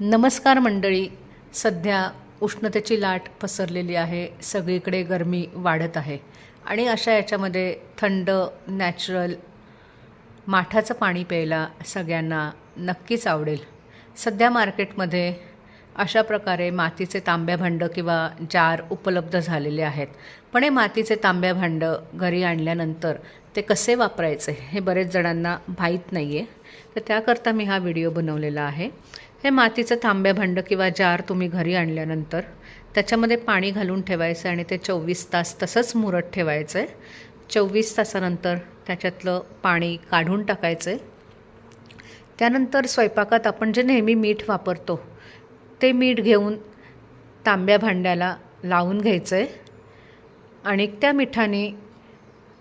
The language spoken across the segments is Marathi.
नमस्कार मंडळी. सध्या उष्णतेची लाट पसरलेली आहे. सगळीकडे गरमी वाढत आहे. आणि अशा याच्यामध्ये थंड नॅचरल माठाचं पाणी प्यायला सगळ्यांना नक्कीच आवडेल. सध्या मार्केटमध्ये अशा प्रकारे मातीचे तांब्या भांडं किंवा जार उपलब्ध झालेले आहेत. पण हे मातीचे तांब्या भांडं घरी आणल्यानंतर ते कसे वापरायचे हे बरेच जणांना माहीत नाही आहे तर त्याकरता मी हा व्हिडिओ बनवलेला आहे. हे मातीचं तांब्या भांडं किंवा जार तुम्ही घरी आणल्यानंतर त्याच्यामध्ये पाणी घालून ठेवायचं आणि ते चोवीस तास तसंच मुरत ठेवायचं. आहे चोवीस तासानंतर त्याच्यातलं पाणी काढून टाकायचं. आहे त्यानंतर स्वयंपाकात आपण जे नेहमी मीठ वापरतो ते मीठ घेऊन तांब्या भांड्याला लावून घ्यायचं आहे आणि त्या मिठाने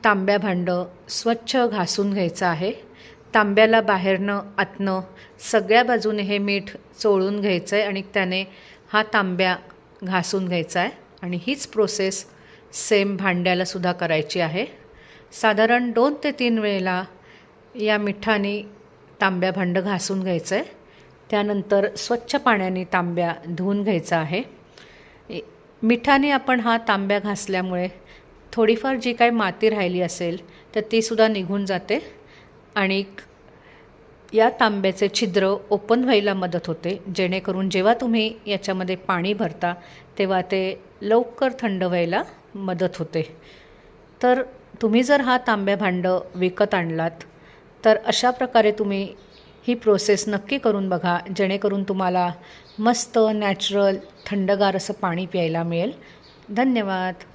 तांब्या भांडं स्वच्छ घासून घ्यायचं आहे. तांब्याला बाहेरनं आतनं सगळ्या बाजूने हे मीठ चोळून घ्यायचं आहे आणि त्याने हा तांब्या घासून घ्यायचा आहे आणि हीच प्रोसेस सेम भांड्यालासुद्धा करायची आहे. साधारण दोन ते तीन वेळेला या मिठाने तांब्या भांडं घासून घ्यायचं आहे त्यानंतर स्वच्छ पाण्याने तांब्या धुवून घ्यायचा आहे. मिठाने आपण हा तांब्या घासल्यामुळे थोडीफार जी काही माती राहिली असेल तर तीसुद्धा निघून जाते आणि या तांब्याचे छिद्र ओपन व्हायला मदत होते. जेणेकरून जेव्हा तुम्ही याच्यामध्ये पाणी भरता तेव्हा ते लवकर थंड व्हायला मदत होते. तर तुम्ही जर हा तांब्या भांडं विकत आणलात तर अशा प्रकारे तुम्ही ही प्रोसेस नक्की करून बघा जेणेकरून तुम्हाला मस्त नॅचरल थंडगार असं पाणी प्यायला मिळेल. धन्यवाद.